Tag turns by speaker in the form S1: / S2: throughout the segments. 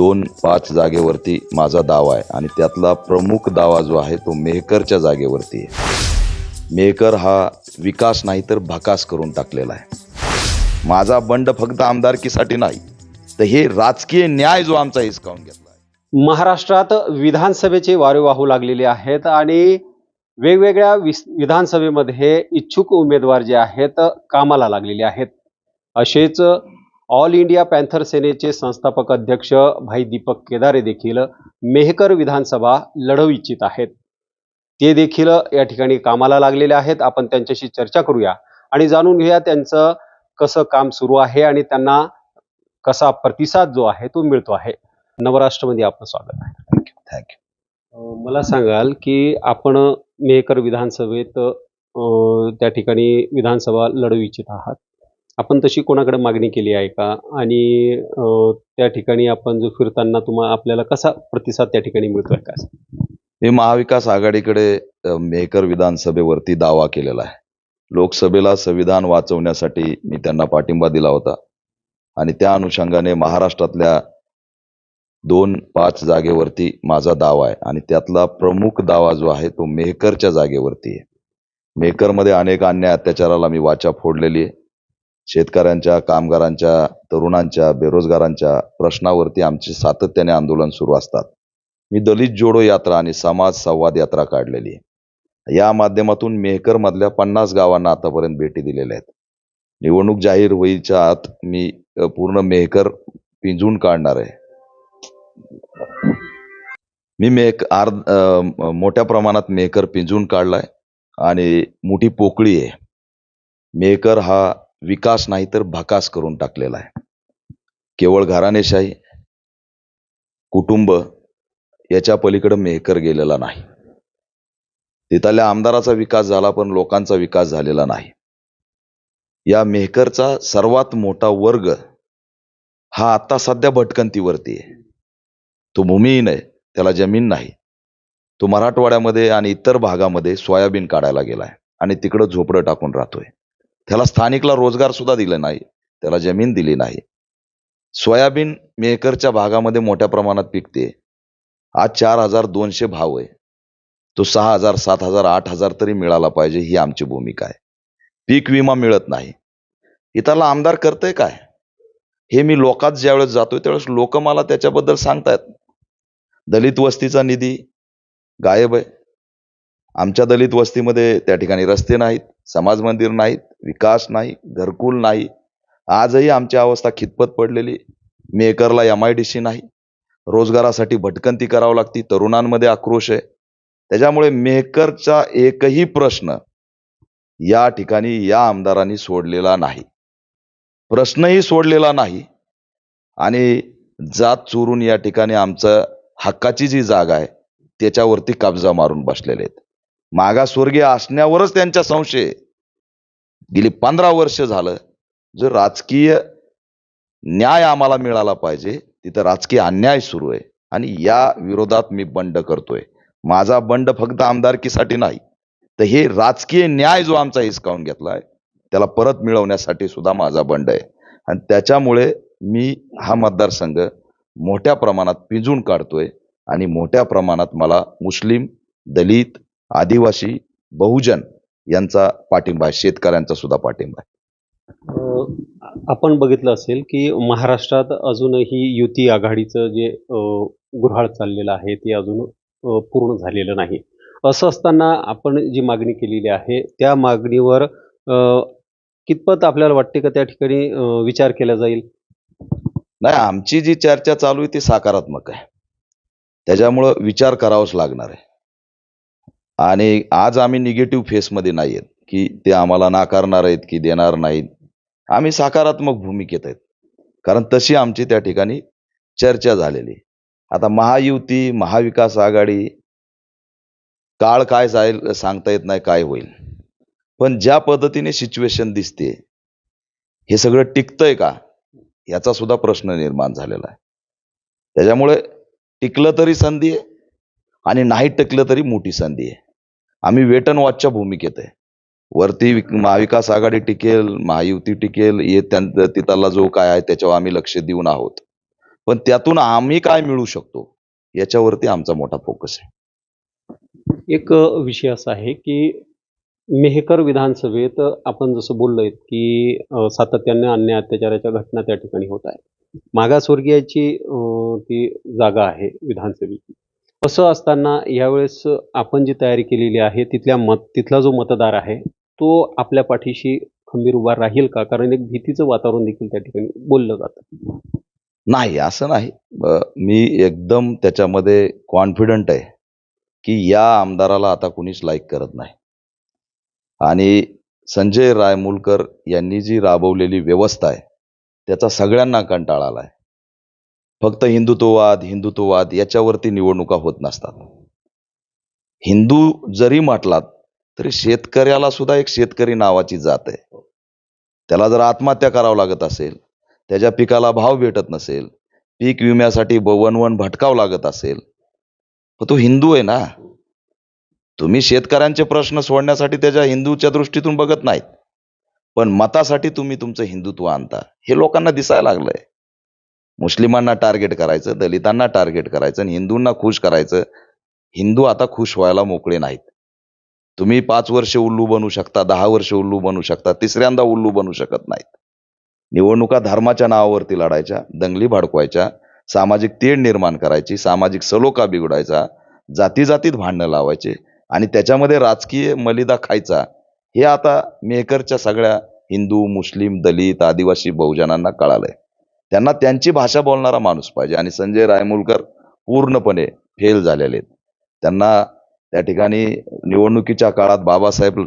S1: दोन पाच जागेवरती माझा दावा आहे. आणि त्यातला प्रमुख दावा जो आहे तो मेहकरच्या जागेवरती आहे. मेहकर हा विकास नाही तर भकास करून टाकलेला आहे. माझा बंड फक्त आमदारकीसाठी नाही तर हे राजकीय न्याय जो आमचा हिसकावून घेतला आहे.
S2: महाराष्ट्रात विधानसभेचे वारे वाहू लागलेले आहेत आणि वेगवेगळ्या विस विधानसभेमध्ये इच्छुक उमेदवार जे आहेत कामाला लागलेले आहेत. असेच ऑल इंडिया पॅन्थर सेनेचे संस्थापक अध्यक्ष भाई दीपक केदारे देखील मेहकर विधानसभा लढवू इच्छित आहेत. ते देखील या ठिकाणी कामाला लागलेले आहेत. आपण त्यांच्याशी चर्चा करूया आणि जाणून घेऊया त्यांचं कसं काम सुरू आहे आणि त्यांना कसा प्रतिसाद जो आहे तो मिळतो आहे. नवराष्ट्रमध्ये आपलं स्वागत आहे.
S1: थँक्यू थँक्यू
S2: मला सांगाल की आपण मेहकर विधानसभेत त्या ठिकाणी विधानसभा लढवू इच्छित आहात. आपण तशी कोणाकडे मागणी केली आहे का? आणि अं, त्या ठिकाणी आपण जो फिरताना तुम्हाला आपल्याला कसा प्रतिसाद त्या ठिकाणी मिळतोय का?
S1: मी महाविकास आघाडीकडे अ, मेहकर विधानसभेवरती दावा केलेला आहे. लोकसभेला संविधान वाचवण्यासाठी मी त्यांना पाठिंबा दिला होता. आणि त्या अनुषंगाने महाराष्ट्रातल्या दोन पाच जागेवरती माझा दावा आहे. आणि त्यातला प्रमुख दावा जो आहे तो मेहकरच्या जागेवरती आहे. मेहकरमध्ये अनेक अन्याय अत्याचाराला मी वाचा फोडलेली आहे. शेतकऱ्यांच्या कामगारांच्या तरुणांच्या बेरोजगारांच्या प्रश्नावरती आमचे सातत्याने आंदोलन सुरू असतात. मी दलित जोडो यात्रा आणि समाज संवाद यात्रा काढलेली आहे. या माध्यमातून मेहकर मधल्या पन्नास गावांना आतापर्यंत भेटी दिलेल्या आहेत. निवडणूक जाहीर होईच्या आत मी पूर्ण मेहकर पिंजून काढणार आहे. मी मेक आर मोठ्या प्रमाणात मेहकर पिंजून काढलाय आणि मोठी पोकळी आहे. मेहकर हा विकास नाही तर भकास करून टाकलेला आहे. केवळ घराणेशाही कुटुंब याच्या पलीकडे मेहकर गेलेला नाही. तिथल्या आमदाराचा विकास झाला पण लोकांचा विकास झालेला नाही. या मेहकरचा सर्वात मोठा वर्ग हा आता सध्या भटकंतीवरती आहे. तो भूमिहीन आहे त्याला जमीन नाही. तो मराठवाड्यामध्ये आणि इतर भागामध्ये सोयाबीन काढायला गेलाय आणि तिकडं झोपडं टाकून राहतोय. त्याला स्थानिकला रोजगार सुद्धा दिला नाही. त्याला जमीन दिली नाही. सोयाबीन मेहकरच्या भागामध्ये मोठ्या प्रमाणात पिकते. आज चार हजार दोनशे भाव आहे. तो सहा हजार सात हजार आठ हजार तरी मिळाला पाहिजे ही आमची भूमिका आहे. पीक विमा मिळत नाही. इथला आमदार करतंय काय? हे मी लोकात ज्यावेळेस जातोय त्यावेळेस लोक मला त्याच्याबद्दल सांगतायत. दलित वस्तीचा निधी गायब आहे. आमच्या दलित वस्तीमध्ये त्या ठिकाणी रस्ते नाहीत समाज मंदिर नाहीत विकास नाही घरकुल नाही. आजही आमची अवस्था खितपत पडलेली मेकरला एम आय डी सी नाही. रोजगारासाठी भटकंती करावं लागती. तरुणांमध्ये आक्रोश आहे. त्याच्यामुळे मेहकरचा एकही प्रश्न या ठिकाणी या आमदारांनी सोडलेला नाही. प्रश्नही सोडलेला नाही. आणि जात चोरून या ठिकाणी आमचं हक्काची जी जागा आहे त्याच्यावरती कब्जा मारून बसलेले आहेत. मागासवर्गीय असण्यावरच त्यांचा संशय. गेली पंधरा वर्ष झालं जो राजकीय न्याय आम्हाला मिळाला पाहिजे तिथं राजकीय अन्याय सुरू आहे. आणि या विरोधात मी बंड करतोय. माझा बंड फक्त आमदारकीसाठी नाही. तर हे राजकीय न्याय जो आमचा हिसकावून घेतलाय त्याला परत मिळवण्यासाठी सुद्धा माझा बंड आहे. आणि त्याच्यामुळे मी हा मतदारसंघ मोठ्या प्रमाणात पिंजून काढतोय. आणि मोठ्या प्रमाणात मला मुस्लिम दलित आदिवासी बहुजन यांचा पाठिंबा आहे शेतकऱ्यांचा सुद्धा पाठिंबा आहे.
S2: आपण बघितलं असेल की महाराष्ट्रात अजूनही युती आघाडीचं जे गुऱ्हाळ चाललेलं आहे ते अजून पूर्ण झालेलं नाही. असं असताना आपण जी मागणी केलेली आहे त्या मागणीवर कितपत आपल्याला वाटते का त्या ठिकाणी विचार केला जाईल?
S1: नाही आमची जी चर्चा चालू आहे ती सकारात्मक आहे. त्याच्यामुळं विचार करावाच लागणार आहे. आणि आज आम्ही निगेटिव्ह फेसमध्ये नाही आहेत की ते आम्हाला नाकारणार आहेत की देणार नाहीत. आम्ही सकारात्मक भूमिकेत आहेत. कारण तशी आमची त्या ठिकाणी चर्चा झालेली. आहे. आता महायुती महाविकास आघाडी काळ काय जाईल सांगता येत नाही काय होईल. पण ज्या पद्धतीने सिच्युएशन दिसते हे सगळं टिकतंय का? याचा सुद्धा प्रश्न निर्माण झालेला आहे. त्याच्यामुळे टिकलं तरी संधी आहे आणि नाही टिकलं तरी मोठी संधी आहे. आम्ही वेट अँड वॉचच्या भूमिकेत आहे. वरती महाविकास आघाडी टिकेल महायुती टिकेल हे त्यां तिथला जो काय आहे त्याच्यावर आम्ही लक्ष देऊन आहोत. पण त्यातून आम्ही काय मिळू शकतो याच्यावरती आमचा मोठा फोकस आहे.
S2: एक विषय असा आहे की मेहकर विधानसभेत आपण जसं बोललोय की सातत्याने अन्याय अत्याचाराच्या घटना त्या ठिकाणी होत आहेत. मागासवर्गीयाची ती जागा आहे विधानसभेची. असं असताना यावेळेस आपण जी तयारी केलेली आहे तिथल्या मत तिथला जो मतदार आहे तो आपल्या पाठीशी खंबीर उभा राहील का? कारण एक भीतीचं वातावरण देखील त्या ठिकाणी बोललं जातं.
S1: नाही असं नाही. मी एकदम त्याच्यामध्ये कॉन्फिडंट आहे की या आमदाराला आता कुणीच लाईक करत नाही. आणि संजय रायमुलकर यांनी जी राबवलेली व्यवस्था आहे त्याचा सगळ्यांना कंटाळा आलाय. फक्त हिंदुत्ववाद हिंदुत्ववाद याच्यावरती निवडणुका होत नसतात. हिंदू जरी म्हटलात तरी शेतकऱ्याला सुद्धा एक शेतकरी नावाची जात आहे. त्याला जर आत्महत्या करावं लागत असेल त्याच्या पिकाला भाव भेटत नसेल पीक विम्यासाठी ब- वनवन भटकावं लागत असेल पण तो हिंदू आहे ना? तुम्ही शेतकऱ्यांचे प्रश्न सोडण्यासाठी त्याच्या हिंदूच्या दृष्टीतून बघत नाहीत. पण मतासाठी तुम्ही तुमचं हिंदुत्व आणता. हे लोकांना दिसायला लागलंय. मुस्लिमांना टार्गेट करायचं दलितांना टार्गेट करायचं आणि हिंदूंना खुश करायचं. हिंदू आता खुश व्हायला मोकळे नाहीत. तुम्ही पाच वर्ष उल्लू बनू शकता दहा वर्ष उल्लू बनू शकता तिसऱ्यांदा उल्लू बनू शकत नाहीत. निवडणुका धर्माच्या नावावरती लढायच्या दंगली भडकवायच्या सामाजिक तेढ निर्माण करायची सामाजिक सलोखा बिघडायचा जाती जातीत भांडणं लावायचे आणि त्याच्यामध्ये राजकीय मलिदा खायचा. हे आता मेहकरच्या सगळ्या हिंदू मुस्लिम दलित आदिवासी बहुजनांना कळालंय. त्यांना त्यांची भाषा बोलणारा माणूस पाहिजे. आणि संजय रायमुलकर पूर्णपणे फेल झालेले आहेत. त्यांना त्या ठिकाणी निवडणुकीच्या काळात बाबासाहेब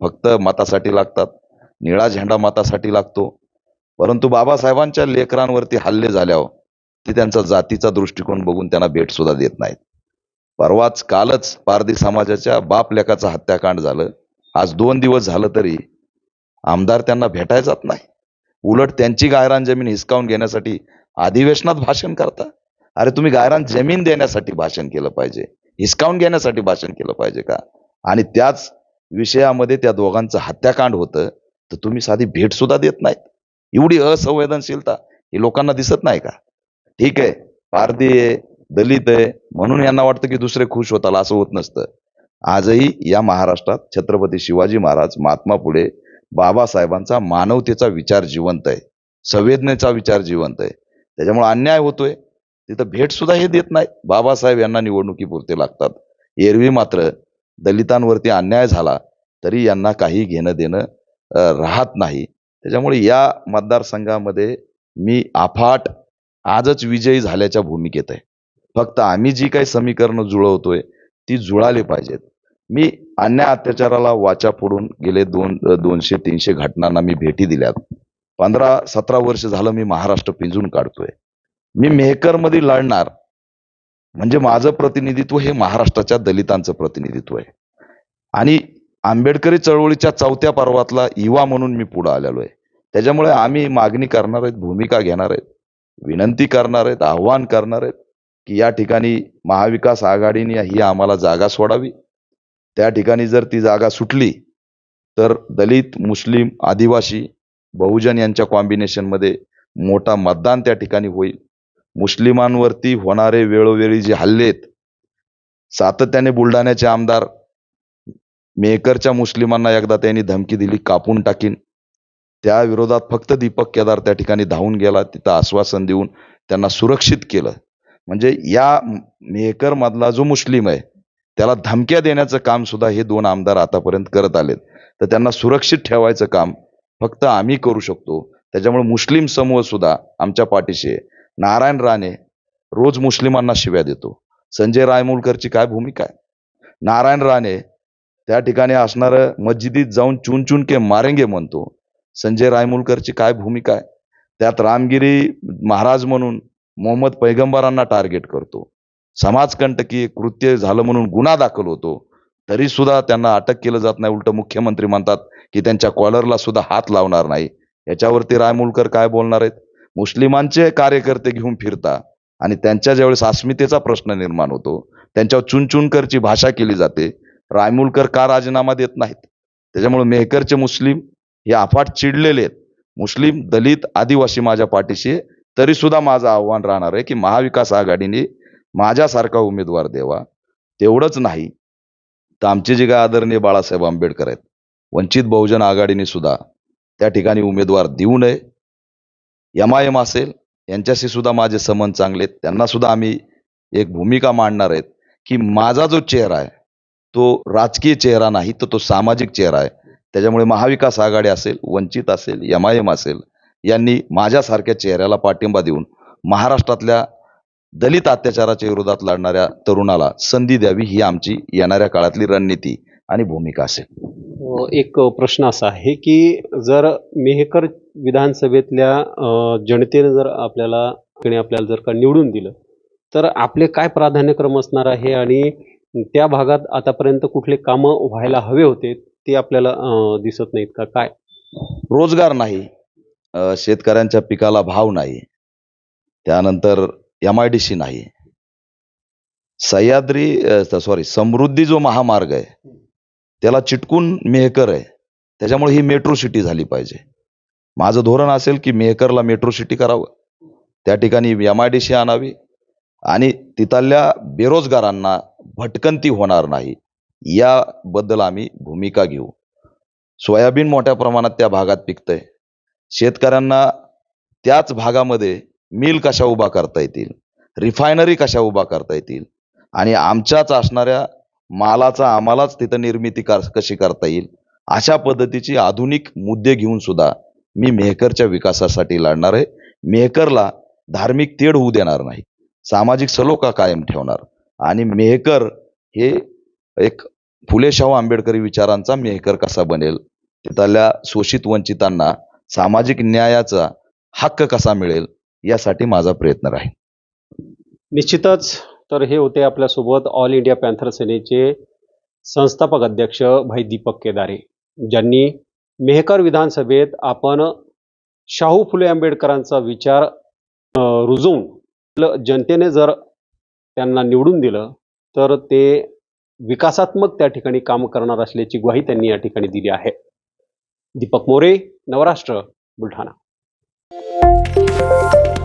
S1: फक्त मतासाठी लागतात. निळा झेंडा मतासाठी लागतो. परंतु बाबासाहेबांच्या लेकरांवरती हल्ले झाल्यावर ते त्यांचा जातीचा दृष्टिकोन बघून त्यांना भेट सुद्धा देत नाहीत. परवाच कालच पारधी समाजाच्या बाप लेखाचं हत्याकांड झालं. आज दोन दिवस झालं तरी आमदार त्यांना भेटायचाच नाही. उलट त्यांची गायरान जमीन हिसकावून घेण्यासाठी अधिवेशनात भाषण करता? अरे तुम्ही गायरान जमीन देण्यासाठी भाषण केलं पाहिजे. हिसकावून घेण्यासाठी भाषण केलं पाहिजे का? आणि त्याच विषयामध्ये त्या दोघांचं हत्याकांड होतं तर तुम्ही साधी भेट सुद्धा देत नाहीत. एवढी असंवेदनशीलता ही लोकांना दिसत नाही का? ठीक आहे भारतीय आहे दलित आहे म्हणून यांना वाटतं की दुसरे खुश होताल असं होत नसतं. आजही या महाराष्ट्रात छत्रपती शिवाजी महाराज महात्मा फुले बाबासाहेबांचा मानवतेचा विचार जिवंत आहे. संवेदनेचा विचार जिवंत आहे. त्याच्यामुळे अन्याय होतोय. तिथं भेट सुद्धा हे देत नाहीत बाबासाहेब यांना निवडणुकीपुरते लागतात. एरवी मात्र दलितांवरती अन्याय झाला तरी यांना काही घेणं देणं राहत नाही. त्याच्यामुळे या मतदारसंघामध्ये मी अफाट आजच विजयी झाल्याच्या भूमिकेत आहे. फक्त आम्ही जी काही समीकरणं जुळवतोय ती जुळाली पाहिजेत. मी अन्याय अत्याचाराला वाचा फोडून गेले दोन दोनशे तीनशे घटनांना मी भेटी दिल्यात. पंधरा सतरा वर्ष झालं मी महाराष्ट्र पिंजून काढतोय. मी मेहकरमध्ये लढणार. म्हणजे माझं प्रतिनिधित्व हे महाराष्ट्राच्या दलितांचं प्रतिनिधित्व आहे. आणि आंबेडकरी चळवळीच्या चौथ्या पर्वातला युवा म्हणून मी पुढे आलेलो आहे. त्याच्यामुळे आम्ही मागणी करणार आहेत भूमिका घेणार आहेत विनंती करणार आहेत आव्हान करणार आहेत की या ठिकाणी महाविकास आघाडीने ही आम्हाला जागा सोडावी. त्या ठिकाणी जर ती जागा सुटली तर दलित मुस्लिम आदिवासी बहुजन यांच्या कॉम्बिनेशनमध्ये मोठा मतदान त्या ठिकाणी होईल. मुस्लिमांवरती होणारे वेळोवेळी जे हल्ले आहेत सातत्याने बुलढाण्याचे आमदार मेकरच्या मुस्लिमांना एकदा त्यांनी धमकी दिली कापून टाकीन. त्या विरोधात फक्त दीपक केदार त्या ठिकाणी धावून गेला तिथं आश्वासन देऊन त्यांना सुरक्षित केलं. म्हणजे या मेकरमधला जो मुस्लिम आहे त्याला धमक्या देण्याचं काम सुद्धा हे दोन आमदार आतापर्यंत करत आलेत. तर त्यांना सुरक्षित ठेवायचं काम फक्त आम्ही करू शकतो. त्याच्यामुळे मुस्लिम समूह सुद्धा आमच्या पाठीशी आहे. नारायण राणे रोज मुस्लिमांना शिव्या देतो. संजय रायमुलकरची काय भूमिका आहे? नारायण राणे त्या ठिकाणी असणारं मस्जिदीत जाऊन चुन चुन के मारेंगे म्हणतो. संजय रायमुलकरची काय भूमिका आहे? त्यात रामगिरी महाराज म्हणून मोहम्मद पैगंबरांना टार्गेट करतो. समाजकंटकी कृत्य झालं म्हणून गुन्हा दाखल होतो तरी सुद्धा त्यांना अटक केलं जात नाही. उलट मुख्यमंत्री म्हणतात की त्यांच्या कॉलरला सुद्धा हात लावणार नाही. याच्यावरती रायमुलकर काय बोलणार आहेत? मुस्लिमांचे कार्यकर्ते घेऊन फिरता आणि त्यांच्या ज्यावेळेस अस्मितेचा प्रश्न निर्माण होतो त्यांच्यावर चुनचुनकरची भाषा केली जाते. रायमुलकर का राजीनामा देत नाहीत? त्याच्यामुळे मेहकरचे मुस्लिम हे अफाट चिडलेले आहेत. मुस्लिम दलित आदिवासी माझ्या पाठीशी तरी सुद्धा माझं आव्हान राहणार आहे की महाविकास आघाडीने माझ्यासारखा उमेदवार देवा. तेवढंच नाही तर आमचे जे काय आदरणीय बाळासाहेब आंबेडकर आहेत वंचित बहुजन आघाडीने सुद्धा त्या ठिकाणी उमेदवार देऊ नये. एम आय एम असेल यांच्याशी सुद्धा माझे संबंध चांगले आहेत. त्यांना सुद्धा आम्ही एक भूमिका मांडणार आहेत की माझा जो चेहरा आहे तो राजकीय चेहरा नाही तर तो सामाजिक चेहरा आहे. त्याच्यामुळे महाविकास आघाडी असेल वंचित असेल एम आय एम असेल यांनी माझ्यासारख्या चेहऱ्याला पाठिंबा देऊन महाराष्ट्रातल्या दलित अत्याचाराच्या विरोधात लढणाऱ्या तरुणाला संधी द्यावी ही आमची येणाऱ्या काळातली रणनीती आणि भूमिका असेल.
S2: एक प्रश्न असा आहे की जर मेहकर विधानसभेतल्या जनतेने जर आपल्याला आपल्याला जर का निवडून दिलं तर आपले काय प्राधान्यक्रम असणार आहे आणि त्या भागात आतापर्यंत कुठले कामं व्हायला हवे होते ते आपल्याला दिसत नाहीत का? काय?
S1: रोजगार नाही शेतकऱ्यांच्या पिकाला भाव नाही. त्यानंतर एम आय डी सी नाही. सह्याद्री सॉरी समृद्धी जो महामार्ग आहे त्याला चिटकून मेहकर आहे. त्याच्यामुळे ही मेट्रो सिटी झाली पाहिजे. माझं धोरण असेल की मेहकरला मेट्रो सिटी करावं. त्या ठिकाणी एम आय डी सी आणावी. आणि तिथल्या बेरोजगारांना भटकंती होणार नाही. याबद्दल आम्ही भूमिका घेऊ. सोयाबीन मोठ्या प्रमाणात त्या भागात पिकतंय. शेतकऱ्यांना त्याच भागामध्ये मिल कशा उभा करता येतील? रिफायनरी कशा उभा करता येतील? आणि आमच्याच असणाऱ्या मालाचा आम्हालाच तिथं निर्मिती कर कशी करता येईल? अशा पद्धतीची आधुनिक मुद्दे घेऊन सुद्धा मी मेहकरच्या विकासासाठी लढणार आहे. मेहकरला धार्मिक तेढ होऊ देणार नाही. सामाजिक सलोखा कायम ठेवणार. आणि मेहकर हे एक फुले शाहू आंबेडकरी विचारांचा मेहकर कसा बनेल? तिथल्या शोषित वंचितांना सामाजिक न्यायाचा हक्क कसा मिळेल? यासाठी माझा प्रयत्न राहील.
S2: निश्चितच तर हे होते आपल्यासोबत ऑल इंडिया पॅन्थर सेनेचे संस्थापक अध्यक्ष भाई दीपक केदारे ज्यांनी मेहकर विधानसभेत आपण शाहू फुले आंबेडकरांचा विचार रुजवून जनतेने जर त्यांना निवडून दिलं तर ते विकासात्मक त्या ठिकाणी काम करणार असल्याची ग्वाही त्यांनी या ठिकाणी दिली आहे. दीपक मोरे नवराष्ट्र बुलढाणा. Música